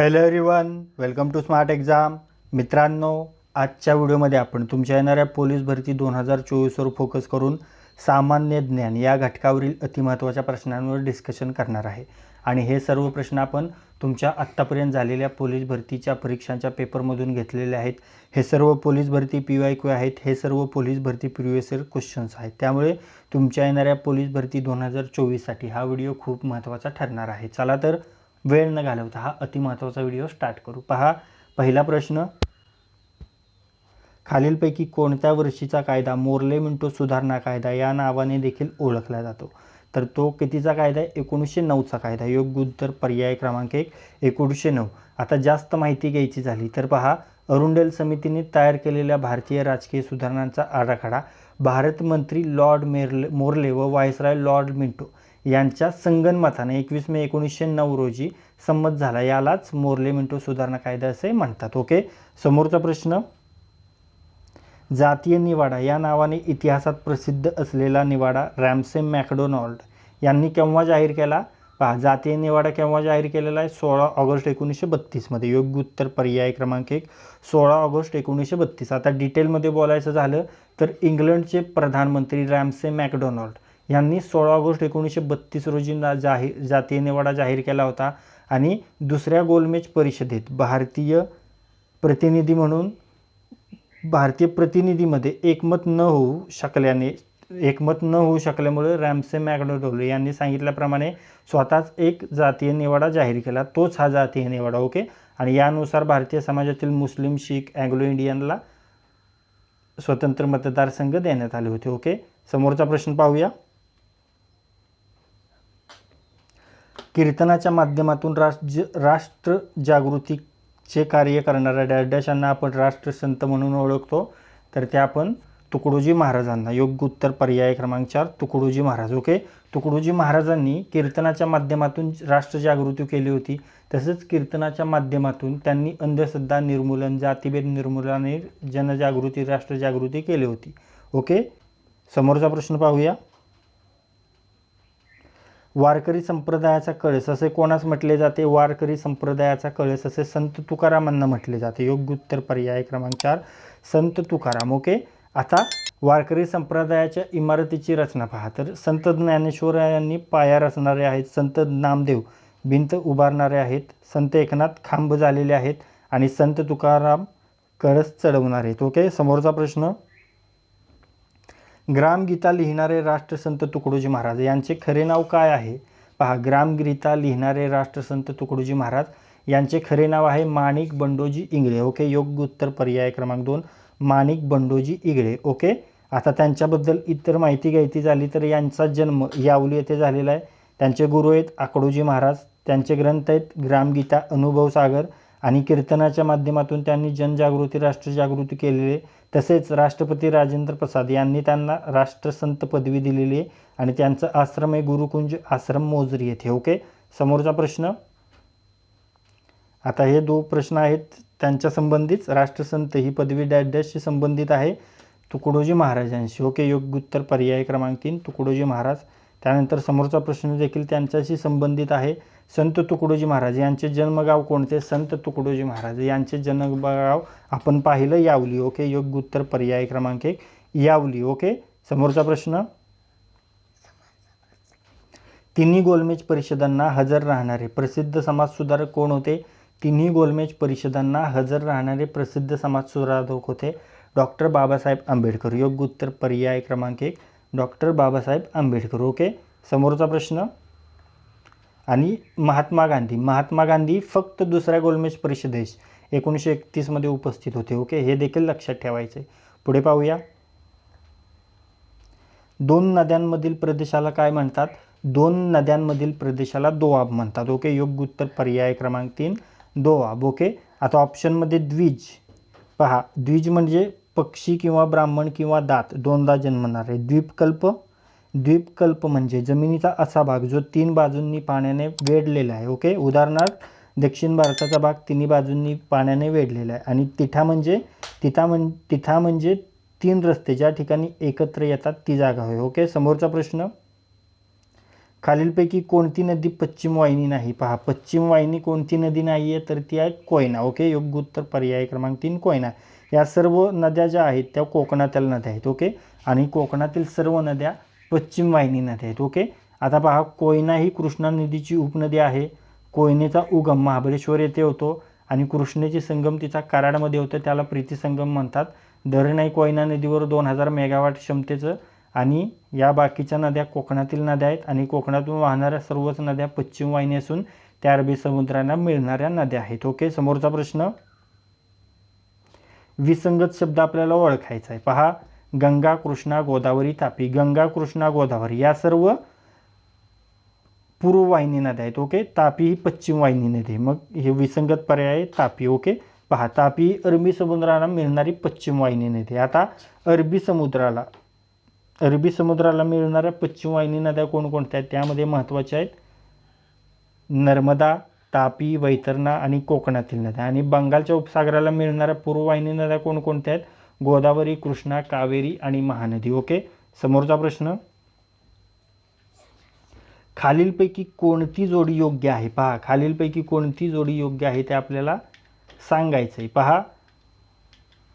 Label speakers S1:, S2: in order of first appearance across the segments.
S1: Hello everyone welcome to smart exam मित्रांनो आजच्या व्हिडिओमध्ये आपण तुमच्या येणाऱ्या पोलीस भरती दोन हजार चोवीसवर फोकस करून सामान्य ज्ञान या घटकावरील अतिमहत्त्वाच्या प्रश्नांवर डिस्कशन करणार आहे. आणि हे सर्व प्रश्न आपण तुमच्या आत्तापर्यंत झालेल्या पोलीस भरतीच्या परीक्षांच्या पेपरमधून घेतलेले आहेत. हे सर्व पोलीस भरती पी वाय क्यू आहेत. हे सर्व पोलीस भरती प्रिव्हियस इयर क्वेश्चन्स आहेत. त्यामुळे तुमच्या येणाऱ्या पोलीस भरती दोन हजार चोवीससाठी हा व्हिडिओ खूप महत्त्वाचा ठरणार आहे. चला तर वेळ न घालवता हा अतिमहत्त्वाचा व्हिडिओ स्टार्ट करू. पहा पहिला प्रश्न. खालीलपैकी कोणत्या वर्षीचा कायदा मोर्ले मिंटो सुधारणा कायदा या नावाने देखील ओळखला जातो? तर तो कितीचा कायदा आहे? एकोणीसशे नऊचा कायदा. योग्य उत्तर पर्याय क्रमांक एक एकोणीसशे नऊ. आता जास्त माहिती घ्यायची झाली तर पहा अरुंडेल समितीने तयार केलेल्या भारतीय राजकीय सुधारणांचा आराखडा भारत मंत्री लॉर्ड मेरले मोर्ले व वायसराय लॉर्ड मिंटो यांच्या संगनमताने एकवीस मे एकोणीसशे नऊ रोजी संमत झाला. यालाच मोर्ले मिंटो सुधारणा कायदा असे म्हणतात. ओके? समोरचा प्रश्न. जातीय निवाडा या नावाने इतिहासात प्रसिद्ध असलेला निवाडा रॅमसे मॅकडोनॉल्ड यांनी केव्हा जाहीर केला? पहा जातीय निवाडा केव्हा जाहीर केलेला आहे? सोळा ऑगस्ट एकोणीसशे बत्तीसमध्ये योग्य उत्तर पर्याय क्रमांक एक. सोळा ऑगस्ट एकोणीसशे बत्तीस. आता डिटेलमध्ये बोलायचं झालं तर इंग्लंडचे प्रधानमंत्री रॅमसे मॅकडोनॉल्ड यांनी सोळा ऑगस्ट एकोणीसशे बत्तीस रोजी ना जाहीर जातीय निवाडा जाहीर केला होता आणि दुसऱ्या गोलमेज परिषदेत भारतीय प्रतिनिधी म्हणून भारतीय प्रतिनिधीमध्ये एकमत न होऊ शकल्याने एकमत न होऊ शकल्यामुळे रॅमसे मॅकडोडोल यांनी सांगितल्याप्रमाणे स्वतःच एक जातीय निवाडा जाहीर केला. तोच हा जातीय निवाडा ओके? आणि यानुसार भारतीय समाजातील मुस्लिम शीख अँग्लो इंडियनला स्वतंत्र मतदारसंघ देण्यात आले होते ओके? समोरचा प्रश्न पाहूया. कीर्तनाच्या माध्यमातून राष्ट्र राष्ट्र जागृतीचे कार्य करणाऱ्या डॅडॅशांना आपण राष्ट्रसंत म्हणून ओळखतो. तर ते आपण तुकडोजी महाराजांना योग्य उत्तर पर्याय क्रमांक चार तुकडोजी महाराज. ओके? तुकडोजी महाराजांनी कीर्तनाच्या माध्यमातून राष्ट्रजागृती केली होती. तसंच कीर्तनाच्या माध्यमातून त्यांनी अंधश्रद्धा निर्मूलन जातीभेद निर्मूलनाने जनजागृती राष्ट्रजागृती केली होती. ओके? समोरचा प्रश्न पाहूया. वारकरी संप्रदायाचा कळस असे कोणास म्हटले जाते? वारकरी संप्रदायाचा कळस असे संत तुकारामांना म्हटले जाते. योग्य उत्तर पर्याय क्रमांक चार संत तुकाराम. ओके? आता वारकरी संप्रदायाच्या इमारतीची रचना पहा. तर संत ज्ञानेश्वर यांनी पाया रचणारे आहेत संत नामदेव. भिंत उभारणारे आहेत संत एकनाथ खांब झालेले आहेत आणि संत तुकाराम कळस चढवणारे आहेत. ओके? समोरचा प्रश्न. ग्रामगीता लिहिणारे राष्ट्रसंत तुकडोजी महाराज यांचे खरे नाव काय आहे? पहा ग्रामगीता लिहिणारे राष्ट्रसंत तुकडोजी महाराज यांचे खरे नाव आहे माणिक बंडोजी इंगळे. ओके योग्य उत्तर पर्याय क्रमांक दोन माणिक बंडोजी इंगळे. ओके आता त्यांच्याबद्दल इतर माहिती घ्यायची झाली तर यांचा जन्म यावली येथे झालेला आहे. त्यांचे गुरु आहेत आकडोजी महाराज. त्यांचे ग्रंथ आहेत ग्रामगीता अनुभव सागर. आणि कीर्तनाच्या माध्यमातून त्यांनी जनजागृती राष्ट्रजागृती केलेले तसेच राष्ट्रपती राजेंद्र प्रसाद यांनी त्यांना राष्ट्रसंत पदवी दिलेली आहे आणि त्यांचं आश्रम आहे गुरुकुंज आश्रम मोजरी येथे. ओके? समोरचा प्रश्न? आता हे दो प्रश्न आहेत त्यांच्या संबंधित राष्ट्रसंत ही पदवी डॅश डॅशशी संबंधित आहे. तुकडोजी महाराजांशी. ओके? योग्य उत्तर पर्याय क्रमांक तीन तुकडोजी महाराज. त्यानंतर समोरचा प्रश्न देखील त्यांच्याशी संबंधित आहे. संत तुकडोजी महाराज यांचे जन्मगाव कोणते? संत तुकडोजी महाराज यांचे जन्मगाव आपण पाहिलं यावली ओके? योग्य उत्तर पर्याय क्रमांक एक यावली ओके? समोरचा प्रश्न? तिन्ही गोलमेज परिषदांना हजर राहणारे प्रसिद्ध समाजसुधारक कोण होते? तिन्ही गोलमेज परिषदांना हजर राहणारे प्रसिद्ध समाजसुधारक होते डॉक्टर बाबासाहेब आंबेडकर. योग्य उत्तर पर्याय क्रमांक एक डॉक्टर बाबासाहेब आंबेडकर ओके? समोरचा प्रश्न? आणि महात्मा गांधी. महात्मा गांधी फक्त दुसऱ्या गोलमेज परिषदेस एकोणीसशे एकतीसमध्ये उपस्थित होते. ओके? हे देखील लक्षात ठेवायचे पुढे पाहूया. दोन नद्यांमधील प्रदेशाला काय म्हणतात? दोन नद्यांमधील प्रदेशाला दोआब म्हणतात. ओके? योग्य उत्तर पर्याय क्रमांक तीन दोआब. ओके? आता ऑप्शनमध्ये द्विज. पहा द्विज म्हणजे पक्षी किंवा ब्राह्मण किंवा दात. दोनदा जन्मणारे द्वीपकल्प द्वीपकल्प म्हणजे जमिनीचा असा भाग जो तीन बाजूंनी पाण्याने वेढलेला आहे ओके उदाहरणार्थ दक्षिण भारताचा भाग तिन्ही बाजूंनी पाण्याने वेढलेला आहे आणि तिठा म्हणजे तिथा म्हण तिथा म्हणजे तीन रस्ते ज्या ठिकाणी एकत्र येतात ती जागा होय ओके समोरचा प्रश्न. खालीलपैकी कोणती नदी पश्चिम वाहिनी नाही? पहा पश्चिम वाहिनी कोणती नदी नाही आहे तर ती आहे कोयना ओके योग्य उत्तर पर्याय क्रमांक तीन कोयना. या सर्व नद्या ज्या आहेत त्या कोकणातील नद्या आहेत ओके आणि कोकणातील सर्व नद्या पश्चिम वाहिनी नद्या आहेत. ओके आता पहा कोयना ही कृष्णा नदीची उपनदी आहे. कोयनेचा उगम महाबळेश्वर येथे होतो आणि कृष्णेची संगम तिचा कराडमध्ये होतं त्याला प्रीतीसंगम म्हणतात. धरण आहे कोयना नदीवर दोन हजार मेगावॅट क्षमतेचं आणि या बाकीच्या नद्या कोकणातील नद्या आहेत आणि कोकणातून वाहणाऱ्या सर्वच नद्या पश्चिम वाहिनी असून त्या अरबी समुद्राला मिळणाऱ्या नद्या आहेत. ओके समोरचा प्रश्न. विसंगत शब्द आपल्याला ओळखायचा आहे. पहा गंगा कृष्णा गोदावरी तापी. गंगा कृष्णा गोदावरी या सर्व पूर्व वाहिनी नद्या आहेत ओके तापी ही पश्चिम वाहिनी नदी आहे. मग हे विसंगत पर्याय आहे तापी ओके पहा तापी अरबी समुद्राला मिळणारी पश्चिम वाहिनी नदी आता अरबी समुद्राला अरबी समुद्राला मिळणाऱ्या पश्चिम वाहिनी नद्या कोणकोणत्या आहेत? त्यामध्ये महत्त्वाच्या आहेत नर्मदा तापी वैतरणा आणि कोकणातील नद्या. आणि बंगालच्या उपसागराला मिळणाऱ्या पूर्ववाहिनी नद्या कोणकोणत्या आहेत? गोदावरी कृष्णा कावेरी आणि महानदी. ओके? समोरचा प्रश्न. खालीलपैकी कोणती जोडी योग्य आहे? पहा खालीलपैकी कोणती जोडी योग्य आहे ते आपल्याला सांगायचं आहे पहा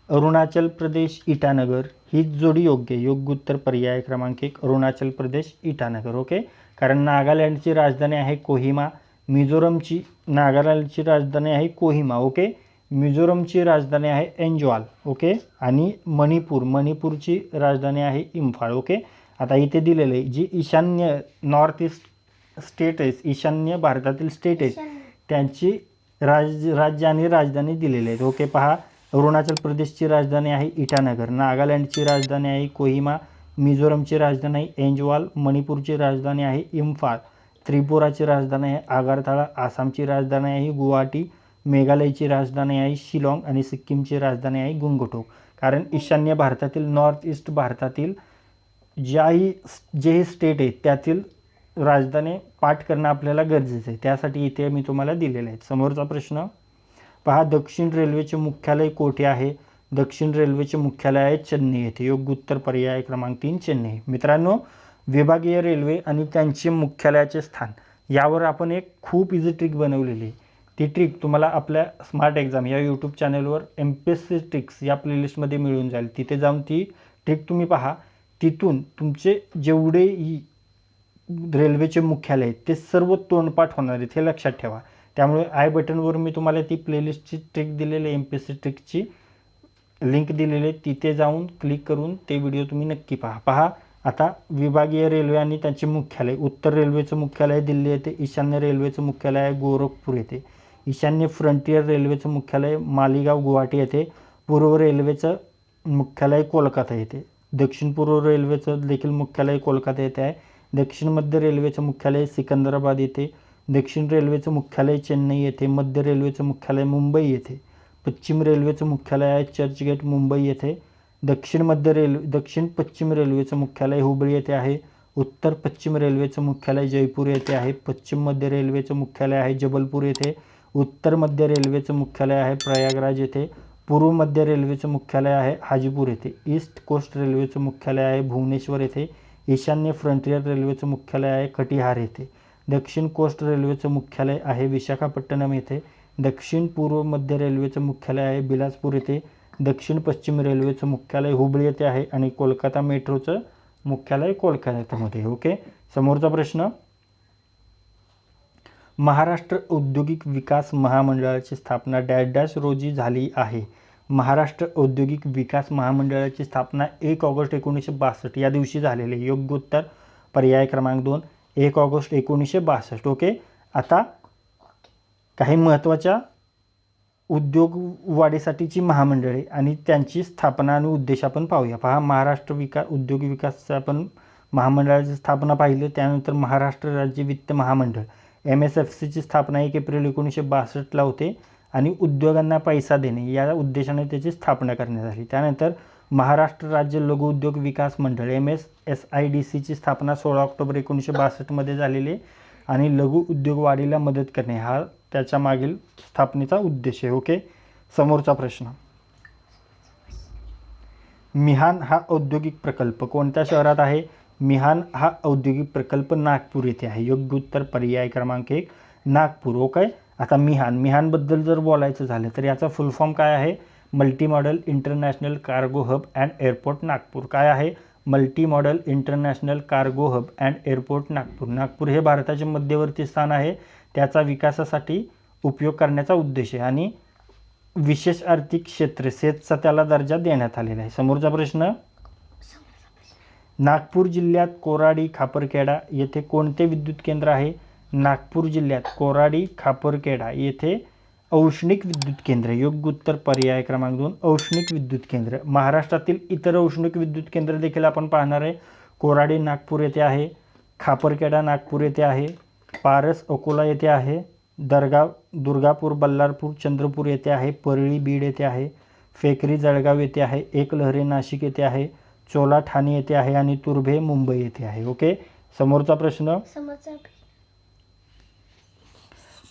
S1: अरुणाचल प्रदेश इटानगर. हीच जोडी योग्य योग्य उत्तर पर्याय क्रमांक एक अरुणाचल प्रदेश इटानगर. ओके? कारण नागालँडची राजधानी आहे कोहिमा. मिझोरमची नागालँडची राजधानी आहे कोहिमा. ओके? मिझोरमची राजधानी आहे एन्जॉल ओके? आणि मणिपूर मणिपूरची राजधानी आहे इम्फाळ ओके? आता इथे दिलेलं आहे जी ईशान्य नॉर्थ ईस्ट स्टेट आहे ईशान्य भारतातील स्टेट आहेत त्यांची राज राज्य आणि राजधानी दिलेली आहेत ओके? पहा अरुणाचल प्रदेशची राजधानी आहे इटानगर नागालँडची राजधानी आहे कोहिमा मिझोरमची राजधानी आहे एंजवाल मणिपूरची राजधानी आहे इम्फाळ त्रिपुराची राजधानी आहे आगारताळा आसामची राजधानी आहे गुवाहाटी मेघालयची राजधानी आहे शिलाँग आणि सिक्कीमची राजधानी आहे गुंगटोक. कारण ईशान्य भारतातील नॉर्थ ईस्ट भारतातील ज्याही जेही स्टेट आहेत त्यातील राजधानी पाठ करणं आपल्याला गरजेचं आहे. त्यासाठी इथे मी तुम्हाला दिलेले आहेत. समोरचा प्रश्न पहा दक्षिण रेल्वेचे मुख्यालय कोठे आहे? दक्षिण रेल्वेचे मुख्यालय आहे चेन्नई येथे. योग्य उत्तर पर्याय क्रमांक तीन चेन्नई. मित्रांनो विभागीय रेल्वे आणि त्यांचे मुख्यालयाचे स्थान यावर आपण एक खूप इझी ट्रिक बनवलेली आहे. ती ट्रिक तुम्हाला आपल्या स्मार्ट एक्झाम या यूट्यूब चॅनलवर M P S C tricks या प्लेलिस्टमध्ये मिळून जाईल. तिथे जाऊन ती ट्रिक तुम्ही पहा. तिथून तुमचे जेवढेही रेल्वेचे मुख्यालय आहेत ते सर्व तोंडपाठ होणार आहेत हे लक्षात ठेवा. त्यामुळे आय बटनवर मी तुम्हाला ती प्लेलिस्टची ट्रिक दिलेली आहे एम पी एस सी ट्रिकची लिंक दिलेली आहे. तिथे जाऊन क्लिक करून ते व्हिडिओ तुम्ही नक्की पहा. पहा आता विभागीय रेल्वे आणि त्यांचे मुख्यालय. उत्तर रेल्वेचं मुख्यालय दिल्ली येथे ईशान्य रेल्वेचं मुख्यालय आहे गोरखपूर येथे ईशान्य फ्रंटियर रेल्वेचं मुख्यालय मालेगाव गुवाहाटी येथे. पूर्व रेल्वेचं मुख्यालय कोलकाता येथे. दक्षिण पूर्व रेल्वेचं देखील मुख्यालय कोलकाता येथे आहे. दक्षिण मध्य रेल्वेचं मुख्यालय सिकंदराबाद येथे. दक्षिण रेल्वेचं मुख्यालय चेन्नई येथे. मध्य रेल्वेचं मुख्यालय मुंबई येथे. पश्चिम रेल्वेचं मुख्यालय आहे चर्चगेट मुंबई येथे. दक्षिण मध्य रेल्वे दक्षिण पश्चिम रेल्वेचं मुख्यालय हुबळी येथे आहे. उत्तर पश्चिम रेल्वेचं मुख्यालय जयपूर येथे आहे. पश्चिम मध्य रेल्वेचं मुख्यालय आहे जबलपूर येथे. उत्तर मध्य रेल्वेचं मुख्यालय आहे प्रयागराज येथे. पूर्व मध्य रेल्वेचं मुख्यालय आहे हाजीपूर येथे. ईस्ट कोस्ट रेल्वेचं मुख्यालय आहे भुवनेश्वर येथे. ईशान्य फ्रंटियर रेल्वेचं मुख्यालय आहे कटिहार येथे. दक्षिण कोस्ट रेल्वेचं मुख्यालय आहे विशाखापट्टणम येथे. दक्षिण पूर्व मध्य रेल्वेचं मुख्यालय आहे बिलासपूर येथे. दक्षिण पश्चिम रेल्वेचं मुख्यालय हुबळी येथे आहे आणि कोलकाता मेट्रोचं मुख्यालय कोलकात्यामध्ये ओके? समोरचा प्रश्न? महाराष्ट्र औद्योगिक विकास महामंडळाची स्थापना डॅश डॅश रोजी झाली आहे. महाराष्ट्र औद्योगिक विकास महामंडळाची स्थापना एक ऑगस्ट एकोणीसशे बासष्ट या दिवशी झालेली. योग्य उत्तर पर्याय क्रमांक दोन एक ऑगस्ट एकोणीसशे बासष्ट. ओके? आता काही महत्त्वाच्या उद्योग वाढीसाठीची महामंडळे आणि त्यांची स्थापना आणि उद्देश आपण पाहूया. पहा महाराष्ट्र विकास उद्योग विकासचं आपण महामंडळाची स्थापना पाहिली त्यानंतर महाराष्ट्र राज्य वित्त महामंडळ. एम एस एफ सीची स्थापना एक एप्रिल एकोणीसशे बासष्टला होते आणि उद्योगांना पैसा देणे या उद्देशाने त्याची स्थापना करण्यात आली. त्यानंतर महाराष्ट्र राज्य लघु उद्योग विकास मंडळ M S S I D सीची स्थापना सोळा ऑक्टोबर एकोणीसशे बासष्टमध्ये झालेली आहे आणि लघु उद्योग वाढीला मदत करणे हा त्याच्या मागील स्थापनेचा उद्देश आहे. ओके? समोरचा प्रश्न. मिहान हा औद्योगिक प्रकल्प कोणत्या शहरात आहे? मिहान हा औद्योगिक प्रकल्प नागपूर येथे आहे. योग्य उत्तर पर्याय क्रमांक एक नागपूर. ओके आता मिहान. मिहानबद्दल जर बोलायचं झालं तर याचा फुल फॉर्म काय आहे? Multi modal international cargo hub and airport Nagpur. काय आहे? Multi modal international cargo hub and airport Nagpur. Nagpur हे भारताचे मध्यवर्ती स्थान आहे. त्याचा विकासासाठी उपयोग करण्याचा उद्देश आहे. आणि विशेष आर्थिक क्षेत्र सेतचा त्याला दर्जा देण्यात आलेला आहे. समोरचा प्रश्न? नागपूर जिल्ह्यात कोराडी खापरखेडा येथे कोणते विद्युत केंद्र आहे? नागपूर जिल्ह्यात कोराडी खापरखेडा येथे औष्णिक विद्युत केंद्र. योग्य उत्तर पर्याय क्रमांक दोन औष्णिक विद्युत केंद्र. महाराष्ट्रातील इतर औष्णिक विद्युत केंद्र देखील आपण पाहणार आहे. कोराडी नागपूर येथे आहे खापरखेडा नागपूर येथे आहे पारस अकोला येथे आहे दरगाव दुर्गापूर बल्लारपूर चंद्रपूर येथे आहे परळी बीड येथे आहे फेकरी जळगाव येथे आहे एकलहरे नाशिक येथे आहे चोला ठाणे येथे आहे आणि तुर्भे मुंबई येथे आहे. ओके समोरचा प्रश्न.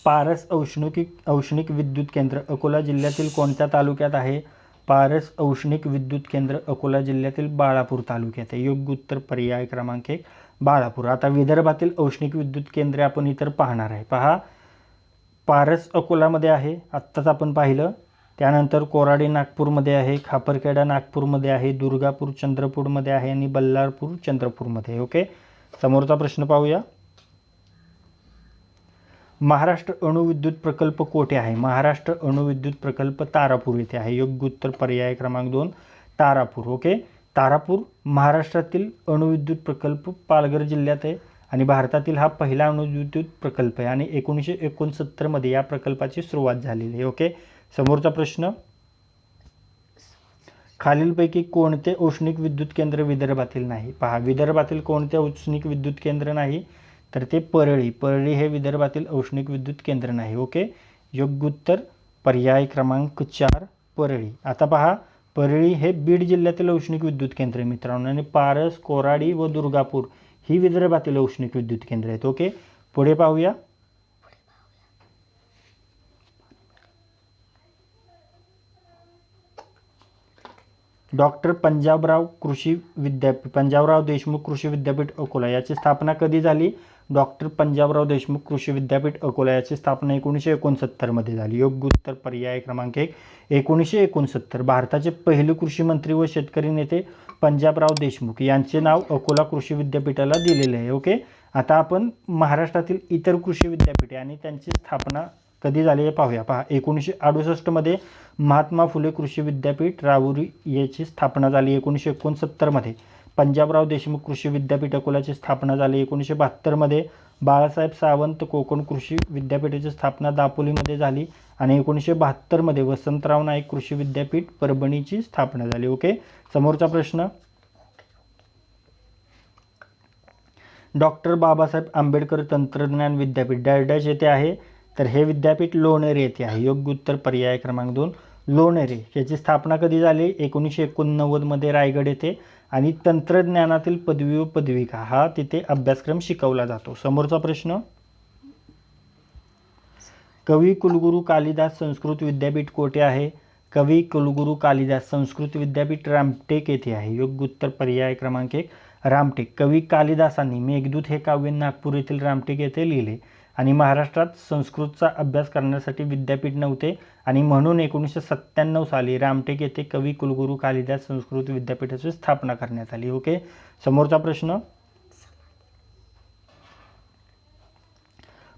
S1: पारस औष्णिक औष्णिक विद्युत केंद्र अकोला जिल्ह्यातील कोणत्या तालुक्यात आहे? पारस औष्णिक विद्युत केंद्र अकोला जिल्ह्यातील बाळापूर तालुक्यात आहे. योग्य उत्तर पर्याय क्रमांक एक बाळापूर. आता विदर्भातील औष्णिक विद्युत केंद्रे आपण इतर पाहणार आहे. पहा पारस अकोलामध्ये आहे. आत्ताच आपण पाहिलं. त्यानंतर कोराडी नागपूरमध्ये आहे खापरखेडा नागपूरमध्ये आहे दुर्गापूर चंद्रपूरमध्ये आहे आणि बल्लारपूर चंद्रपूरमध्ये आहे. ओके? समोरचा प्रश्न पाहूया. महाराष्ट्र अणुविद्युत प्रकल्प कोठे आहे? महाराष्ट्र अणुविद्युत प्रकल्प तारापूर येथे आहे. योग्य उत्तर पर्याय क्रमांक दोन तारापूर. ओके? तारापूर महाराष्ट्रातील अणुविद्युत प्रकल्प पालघर जिल्ह्यात आहे आणि भारतातील हा पहिला अणुविद्युत प्रकल्प आहे आणि एकोणीसशे एकोणसत्तरमध्ये या प्रकल्पाची सुरुवात झालेली आहे. ओके? समोरचा प्रश्न. खालीलपैकी कोणते औष्णिक विद्युत केंद्र विदर्भातील नाही? पहा विदर्भातील कोणते औष्णिक विद्युत केंद्र नाही? तर ते परळी. परळी हे विदर्भातील औष्णिक विद्युत केंद्र नाही ओके? योग्य उत्तर पर्याय क्रमांक चार परळी. आता पहा परळी हे बीड जिल्ह्यातील औष्णिक विद्युत केंद्र आहे मित्रांनो. आणि पारस कोराडी व दुर्गापूर ही विदर्भातील औष्णिक विद्युत केंद्र आहेत ओके? पुढे पाहूया. डॉक्टर पंजाबराव कृषी विद्यापीठ पंजाबराव देशमुख कृषी विद्यापीठ अकोला याची स्थापना कधी झाली? डॉक्टर पंजाबराव देशमुख कृषी विद्यापीठ अकोला याची स्थापना एकोणीसशे एकोणसत्तरमध्ये झाली. योग्य उत्तर पर्याय क्रमांक एक एकोणीसशे एकोणसत्तर भारताचे पहिले कृषी मंत्री व शेतकरी नेते पंजाबराव देशमुख. यांचे नाव अकोला कृषी विद्यापीठाला दिलेले आहे. ओके? आता आपण महाराष्ट्रातील इतर कृषी विद्यापीठे आणि त्यांची स्थापना कधी झाले हे पाहूया. पहा एकोणीसशे अडुसष्टमध्ये महात्मा फुले कृषी विद्यापीठ राहुरी याची स्थापना झाली. एकोणीसशे एकोणसत्तरमध्ये पंजाबराव देशमुख कृषी विद्यापीठ अकोलाची स्थापना झाली. एकोणीसशे बहात्तरमध्ये बाळासाहेब सावंत कोकण कृषी विद्यापीठाची स्थापना दापोलीमध्ये झाली. आणि एकोणीसशे बहात्तरमध्ये वसंतराव नाईक कृषी विद्यापीठ परभणीची स्थापना झाली. ओके? समोरचा प्रश्न. डॉक्टर बाबासाहेब आंबेडकर तंत्रज्ञान विद्यापीठ डॅश डॅश येथे आहे. तर हे विद्यापीठ लोणेरे येथे आहे. योग्य उत्तर पर्याय क्रमांक दोन लोणेरे. याची स्थापना कधी झाली? एकोणीसशे एकोणनव्वदमध्ये रायगड येथे. आणि तंत्रज्ञानातील पदवी व पदविका हा तिथे अभ्यासक्रम शिकवला जातो. समोरचा प्रश्न? कवी कुलगुरू कालिदास संस्कृत विद्यापीठ कोठे आहे? कवी कुलगुरू कालिदास संस्कृत विद्यापीठ रामटेक येथे आहे. योग्य उत्तर पर्याय क्रमांक एक रामटेक. कवी कालिदासांनी मेघदूत हे काव्य नागपूर येथील रामटेक येथे लिहिले. आणि महाराष्ट्रात संस्कृतचा अभ्यास करण्यासाठी विद्यापीठ नव्हते. आणि म्हणून एकोणीसशे सत्त्याण्णव साली रामटेक येथे कवी कुलगुरू कालिदास संस्कृत विद्यापीठाची स्थापना करण्यात आली. ओके? समोरचा प्रश्न.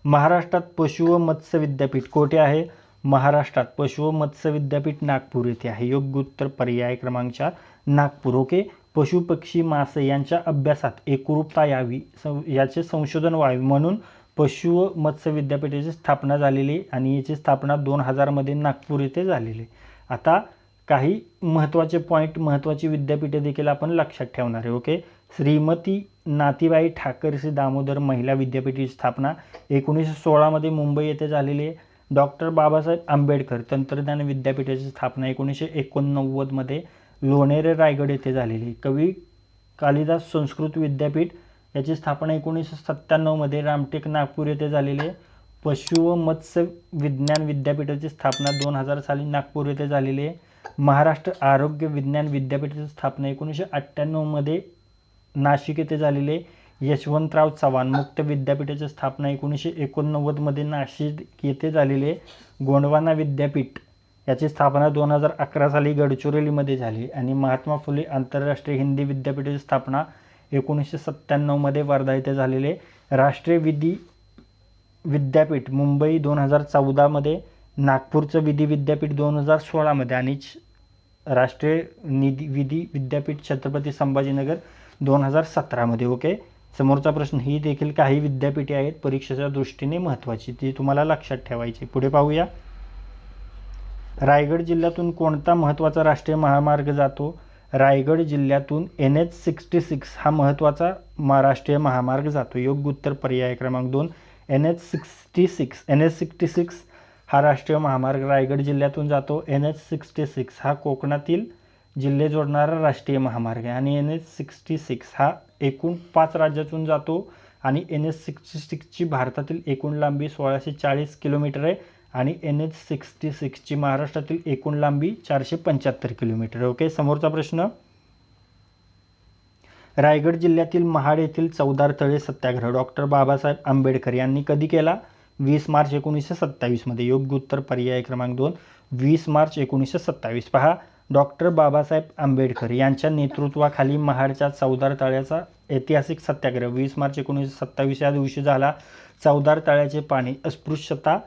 S1: महाराष्ट्रात पशु व मत्स्य विद्यापीठ कोठे आहे? महाराष्ट्रात पशु व मत्स्य विद्यापीठ नागपूर येथे आहे. योग्य उत्तर पर्याय क्रमांक चार नागपूर. ओके? पशु पक्षी मासे यांच्या अभ्यासात एकरूपता यावी याचे संशोधन व्हावे. म्हणून पशु व मत्स्य विद्यापीठाची स्थापना झालेली आणि याची स्थापना दोन हजारमध्ये नागपूर येथे झालेली आता काही महत्त्वाचे पॉईंट महत्त्वाची विद्यापीठे देखील आपण लक्षात ठेवणार आहे ओके श्रीमती नातीबाई ठाकरसी दामोदर महिला विद्यापीठाची स्थापना एकोणीसशे सोळामध्ये मुंबई येथे झालेली आहे. डॉक्टर बाबासाहेब आंबेडकर तंत्रज्ञान विद्यापीठाची स्थापना एकोणीसशे एकोणनव्वदमध्ये लोणेरे रायगड येथे झालेली कवी कालिदास संस्कृत विद्यापीठ याची स्थापना एकोणीसशे सत्त्याण्णवमध्ये रामटेक नागपूर येथे झालेली आहे. पशु व मत्स्य विज्ञान विद्यापीठाची स्थापना दोन हजार साली नागपूर येथे झालेली आहे. महाराष्ट्र आरोग्य विज्ञान विद्यापीठाची स्थापना एकोणीसशे अठ्ठ्याण्णवमध्ये नाशिक येथे झालेले यशवंतराव चव्हाण मुक्त विद्यापीठाची स्थापना एकोणीसशे एकोणनव्वदमध्ये नाशिक येथे झालेले गोंडवाना विद्यापीठ याची स्थापना दोन हजार अकरा साली गडचिरोलीमध्ये झाली आणि महात्मा फुले आंतरराष्ट्रीय हिंदी विद्यापीठाची स्थापना एकोणीसशे सत्त्याण्णवमध्ये वर्धा येथे झालेले राष्ट्रीय विधी विद्यापीठ मुंबई दोन हजार चौदामध्ये नागपूरचं विधी विद्यापीठ दोन हजार सोळामध्ये आणि राष्ट्रीय निधी विधी विद्यापीठ छत्रपती संभाजीनगर दोन हजार सतरामध्ये ओके? समोरचा प्रश्न ही देखील काही विद्यापीठे आहेत परीक्षेच्या दृष्टीने महत्त्वाची ती तुम्हाला लक्षात ठेवायची. पुढे पाहूया. रायगड जिल्ह्यातून कोणता महत्त्वाचा राष्ट्रीय महामार्ग जातो? रायगड जिल्ह्यातून एन एच सिक्स्टी सिक्स हा महत्त्वाचा महाराष्ट्रीय महामार्ग जातो. योग्य उत्तर पर्याय क्रमांक दोन N H sixty six N H sixty six हा राष्ट्रीय महामार्ग रायगड जिल्ह्यातून जातो. एन एच सिक्स्टी सिक्स हा कोकणातील जिल्हे जोडणारा राष्ट्रीय महामार्ग आहे आणि एन एच सिक्स्टी सिक्स हा एकूण पाच राज्यातून जातो आणि एन एच सिक्स्टी सिक्सची भारतातील एकूण लांबी सोळाशे चाळीस किलोमीटर आहे. आणि एन एच सिक्स्टी सिक्सची महाराष्ट्रातील एकूण लांबी चारशे पंच्याहत्तर किलोमीटर ओके समोरचा प्रश्न? रायगड जिल्ह्यातील महाड येथील चौदार तळे सत्याग्रह डॉक्टर बाबासाहेब आंबेडकर यांनी कधी केला? वीस मार्च एकोणीसशे सत्तावीसमध्ये योग्य उत्तर पर्याय क्रमांक दोन. वीस मार्च एकोणीसशे सत्तावीस. पहा डॉक्टर बाबासाहेब आंबेडकर यांच्या नेतृत्वाखाली महाडच्या चौदार तळ्याचा ऐतिहासिक सत्याग्रह वीस मार्च एकोणीसशे सत्तावीस या दिवशी झाला. चौदार तळ्याचे पाणी अस्पृश्यता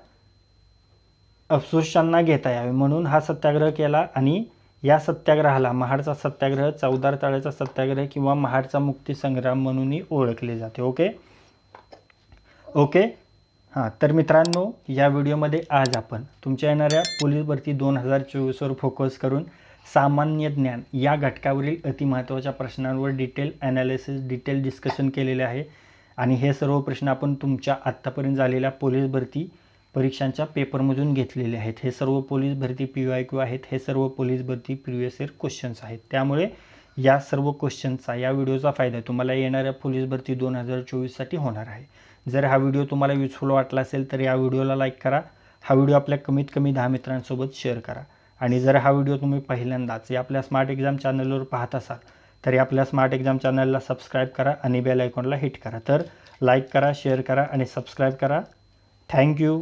S1: अस्पृश्यांना घेता यावे. म्हणून हा सत्याग्रह केला आणि या सत्याग्रहाला महाडचा सत्याग्रह चौदार तळ्याचा सत्याग्रह किंवा महाडचा मुक्ती संग्राम म्हणूनही ओळखले जाते. ओके? ओके? हां तर मित्रांनो या व्हिडिओमध्ये आज आपण तुमच्या येणाऱ्या पोलीस भरती दोन हजार चोवीसवर फोकस करून सामान्य ज्ञान या घटकावरील अतिमहत्त्वाच्या प्रश्नांवर डिटेल ॲनालिसिस डिटेल डिस्कशन केलेले आहे. आणि हे सर्व प्रश्न आपण तुमच्या आत्तापर्यंत झालेल्या पोलीस भरती परीक्षांच्या पेपरमधून घेतलेले आहेत. हे सर्व पोलीस भरती पी वाय क्यू आहेत. हे सर्व पोलीस भरती प्रिव्हियस इयर क्वेश्चन्स आहेत. त्यामुळे या सर्व क्वेश्चनचा या व्हिडिओचा फायदा तुम्हाला येणाऱ्या पोलीस भरती दोन हजार चोवीससाठी होणार आहे. जर हा व्हिडिओ तुम्हाला युजफुल वाटला असेल तर या व्हिडिओला लाईक करा. हा व्हिडिओ आपल्या कमीत कमी दहा मित्रांसोबत शेअर करा. आणि जर हा व्हिडिओ तुम्ही पहिल्यांदाच या आपल्या स्मार्ट एक्झाम चॅनलवर पाहत असाल तर आपल्या स्मार्ट एक्झाम चॅनलला सबस्क्राईब करा आणि बेल आयकॉनला हिट करा. तर लाईक करा शेअर करा आणि सबस्क्राईब करा. थँक्यू